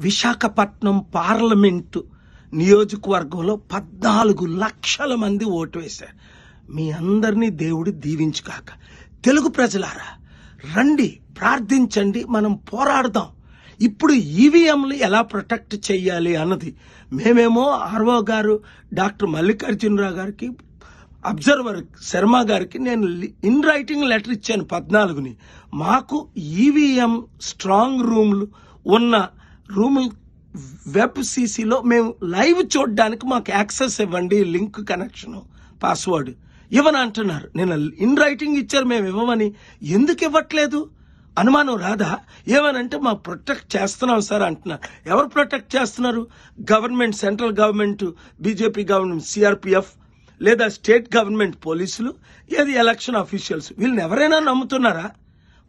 Visakhapatnam parliament నియోజకవర్గంలో పద్నాలుగు లక్షల మంది ఓటు వేశారు. మీ అందరినీ దేవుడు దీవించుకాక తెలుగు ప్రజలారా రండి ప్రార్థించండి మనం పోరాడదాం. ఇప్పుడు ఈవీఎంలు ఎలా ప్రొటెక్ట్ చేయాలి అన్నది మేమేమో ఆర్ఓ గారు డాక్టర్ మల్లికార్జునరావు గారికి అబ్జర్వర్ శర్మ గారికి నేను ఇన్ రైటింగ్ లెటర్ ఇచ్చాను పద్నాలుగుని. మాకు ఈవీఎం స్ట్రాంగ్ రూమ్లు ఉన్న రూములు వెబ్ సీసీలో మేము లైవ్ చూడడానికి మాకు యాక్సెస్ ఇవ్వండి లింక్ కనెక్షన్ పాస్వర్డ్ ఇవ్వని అంటున్నారు. నేను ఇన్ రైటింగ్ ఇచ్చారు మేము ఇవ్వమని ఎందుకు ఇవ్వట్లేదు? అనుమానం రాదా? ఏమనంటే మా ప్రొటెక్ట్ చేస్తున్నాం సార్ అంటున్నారు. ఎవరు ప్రొటెక్ట్ చేస్తున్నారు? Government central government BJP government CRPF లేదా స్టేట్ గవర్నమెంట్ పోలీసులు? ఏది ఎలక్షన్ అఫీషియల్స్? వీళ్ళని ఎవరైనా నమ్ముతున్నారా?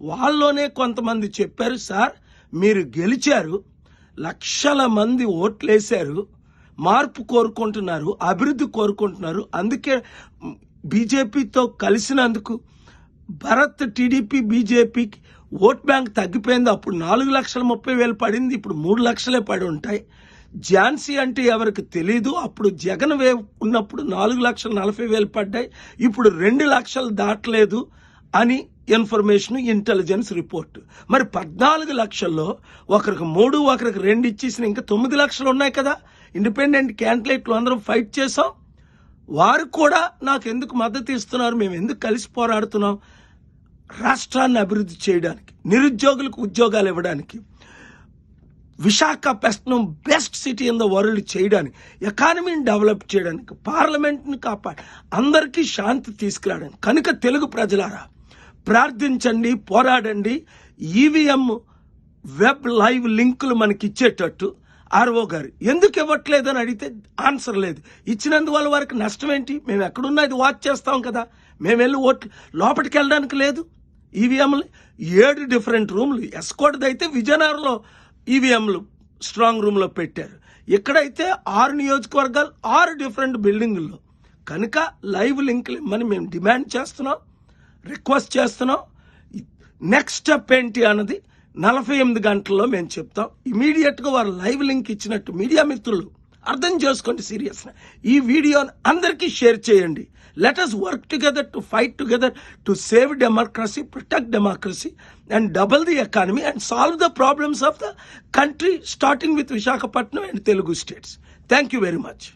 వాళ్ళలోనే కొంతమంది చెప్పారు సార్ మీరు గెలిచారు లక్షల మంది ఓట్లేశారు మార్పు కోరుకుంటున్నారు అభివృద్ధి కోరుకుంటున్నారు. అందుకే బీజేపీతో కలిసినందుకు భరత్ టీడీపీ బీజేపీకి ఓట్ బ్యాంక్ తగ్గిపోయింది. అప్పుడు నాలుగు లక్షల ముప్పై వేలు పడింది ఇప్పుడు మూడు లక్షలే పడి ఉంటాయి. ఝాన్సీ అంటే ఎవరికి తెలీదు. అప్పుడు జగన్ వే ఉన్నప్పుడు నాలుగు లక్షల నలభై వేలు పడ్డాయి. ఇప్పుడు రెండు లక్షలు దాటలేదు అని ఇన్ఫర్మేషన్ ఇంటెలిజెన్స్ రిపోర్ట్. మరి పద్నాలుగు లక్షల్లో ఒకరికి మూడు ఒకరికి రెండు ఇచ్చేసిన ఇంకా తొమ్మిది లక్షలు ఉన్నాయి కదా. ఇండిపెండెంట్ క్యాండిడేట్లు అందరం ఫైట్ చేసాం వారు కూడా నాకు ఎందుకు మద్దతు ఇస్తున్నారు? మేము ఎందుకు కలిసి పోరాడుతున్నాం? రాష్ట్రాన్ని అభివృద్ధి చేయడానికి నిరుద్యోగులకు ఉద్యోగాలు ఇవ్వడానికి Visakhapatnam best city in the world చేయడానికి ఎకానమీని డెవలప్ చేయడానికి పార్లమెంట్ని కాపాడి అందరికీ శాంతి తీసుకురావడానికి. కనుక తెలుగు ప్రజలారా ప్రార్థించండి పోరాడండి. ఈవీఎం వెబ్ లైవ్ లింకులు మనకి ఇచ్చేటట్టు ఆర్ఓ గారు. ఎందుకు ఇవ్వట్లేదని అడిగితే ఆన్సర్ లేదు. ఇచ్చినందువల్ల వారికి నష్టం ఏంటి మేము ఎక్కడున్నా ఇది వాచ్ చేస్తాం కదా. మేము వెళ్ళి ఓట్లు లోపలికి వెళ్ళడానికి లేదు. ఈవీఎంలు ఏడు డిఫరెంట్ రూమ్లు. ఎస్కోట్ది అయితే విజయనగరంలో ఈవీఎంలు స్ట్రాంగ్ రూమ్లో పెట్టారు. ఇక్కడైతే ఆరు నియోజకవర్గాలు ఆరు డిఫరెంట్ బిల్డింగుల్లో. కనుక లైవ్ లింకులు ఇమ్మని మేము డిమాండ్ చేస్తున్నాం. రిక్వెస్ట్ చేస్తున్నాం. నెక్స్ట్ స్టెప్ ఏంటి అన్నది నలభై ఎనిమిది గంటల్లో మేము చెప్తాం. ఇమీడియట్గా వారు లైవ్ లింక్ ఇచ్చినట్టు మీడియా మిత్రులు అర్థం చేసుకోండి సీరియస్గా ఈ వీడియోని అందరికీ షేర్ చేయండి. Let us work together to fight together to save democracy protect democracy and double the economy and solve the problems of the country starting with Visakhapatnam and Telugu states thank you very much